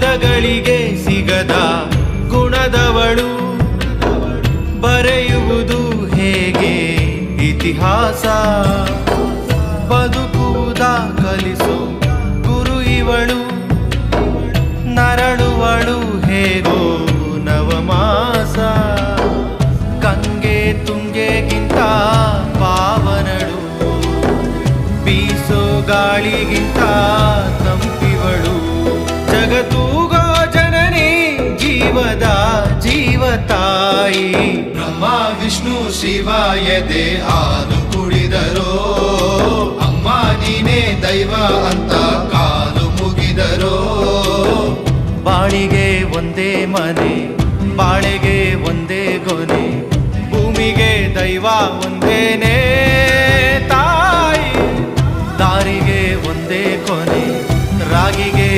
ಪದಗಳಿಗೆ ಸಿಗದ ಗುಣದವಳು. ಬರೆಯುವುದು ಹೇಗೆ? ಇತಿಹಾಸ. ಬದುಕುವುದ ಕಲಿಸು ಗುರು ಇವಳು. ನರಳುವಳು ಹೇಗೋ ನವಮಾಸ. ಗಂಗೆ ತುಂಗೆಗಿಂತ ಪಾವನಳು. ಬೀಸೋ ಗಾಳಿಗಿಂತ ಜಗತ್ತೂಗೋ ಜನನಿ ಜೀವದ ಜೀವತಾಯಿ ಬ್ರಹ್ಮ ವಿಷ್ಣು ಶಿವ ಎದೆ ಹಾಲು ಕುಡಿದರೋ. ಅಮ್ಮ ನೀನೇ ದೈವ ಅಂತ ಕಾಲು ಮುಗಿದರೋ. ಬಾಳಿಗೆ ಒಂದೇ ಮನೆ ಬಾಳೆಗೆ ಒಂದೇ ಗೊನೆ ಭೂಮಿಗೆ ದೈವ ಒಂದೇನೇ ತಾಯಿ. ದಾರಿಗೆ ಒಂದೇ ಕೊನೆ ರಾಗಿಗೆ